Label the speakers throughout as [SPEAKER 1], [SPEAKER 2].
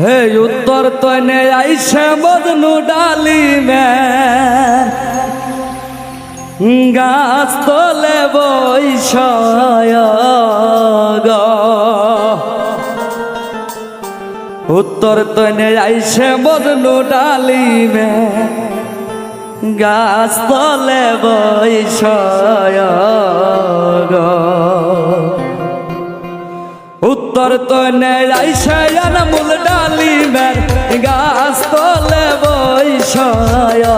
[SPEAKER 1] হে উত্তর তনে আইসে বদনু ডালি মে গাছ তলে বৈষয় উত্তর তনে আইসে বদনু ডালি মে গাছ তলে বৈষয় উত্তর তনে আইসে মূল ডালি মের গাছ তলে বৈশয়গা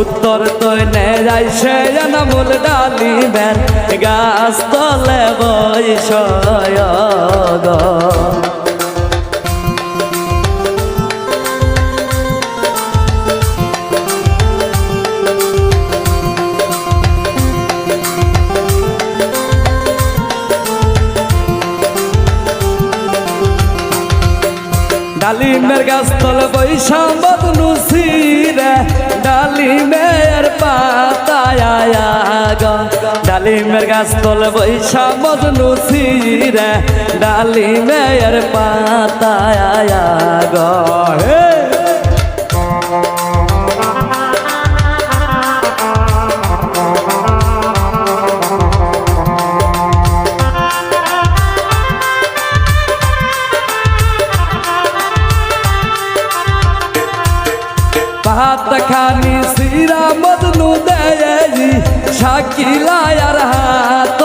[SPEAKER 1] উত্তর তনে সে মূল ডালি মের গাছ তলে বৈষয় ডালিমের গাছ তল বৈশা বদনু সিরে ডালিমের পাতায় ডালিমের গাছ তল বৈশা বদনু সিরে ডালিমের পাতায় গ ভাত খানি সিরা মদনু দেয়ি শাকিলা আর হাত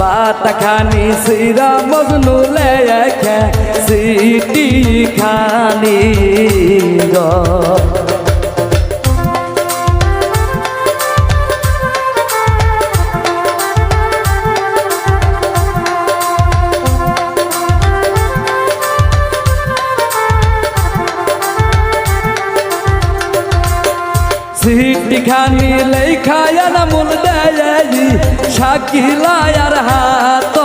[SPEAKER 1] পাত খানি সিরা মদনু লেখে সিটি খানি গো। সিটি লেখায় না মূল দেয়ি শাকিলায়ার হাত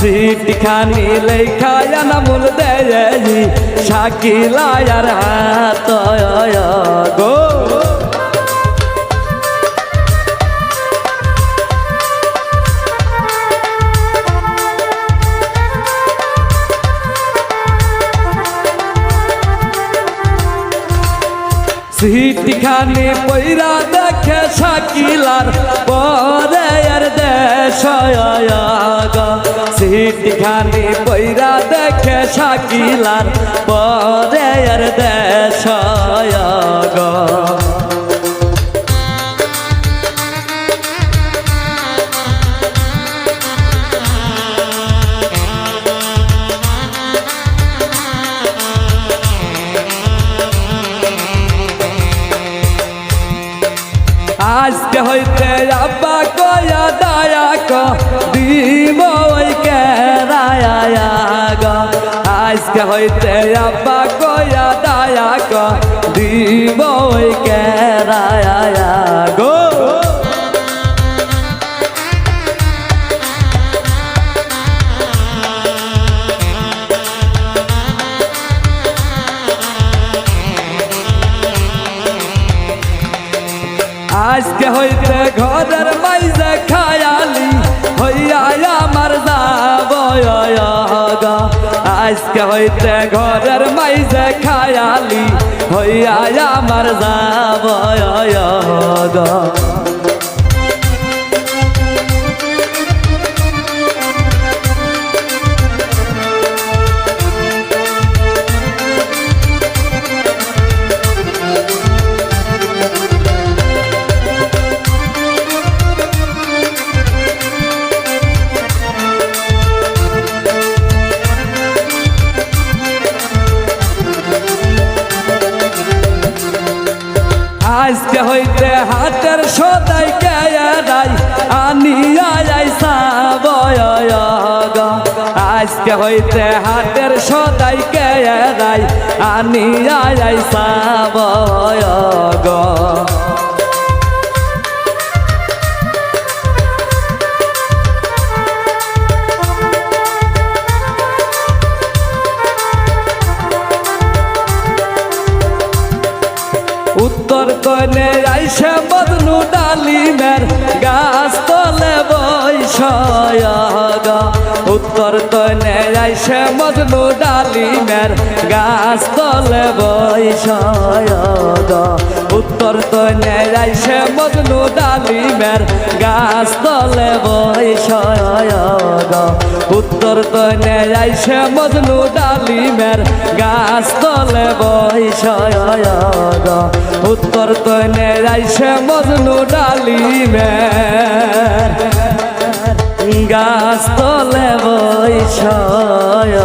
[SPEAKER 1] সিটি লেখায় না মূল দেয়ি শাকিলায়ার হাত গো সিটি খানি পৈরা দেখে শাকিলার পরে আর দেশ সিটি খানি পৈরা দেখে শাকিলার পরে আর দেশ আজকে হইতে আব্বা কয়া দায়া আজকে হইতে আব্বা কয়া দায়া ক দিব ওই কেরায়া ঘরের মাইজে খায়ালি হইয়া আমার যাব আজকে হইতে ঘরের মাইজে খায়ালি হইয়া আমার যাব আজকে হইতে হাতের সদাই কেয়ারাই আনিয়া যাইসা আজকে হইতে হাতের সদাই কেয়ারাই আনিয়া যাইসা কনে আইসে বদনু ডালিমের গাছ তলে বৈষয় উত্তর তনে আইসে মজনু ডালিমের গাছ তলে বৈষয় উত্তর তনে আইসে মজনু ডালিমের গাছ তলে বৈষয় উত্তর তনে আইসে মজনু ডালিমের গাছ তলে বৈষয় উত্তর তনে আইসে মজনু ডালিমের গাছ তলে বৈষয়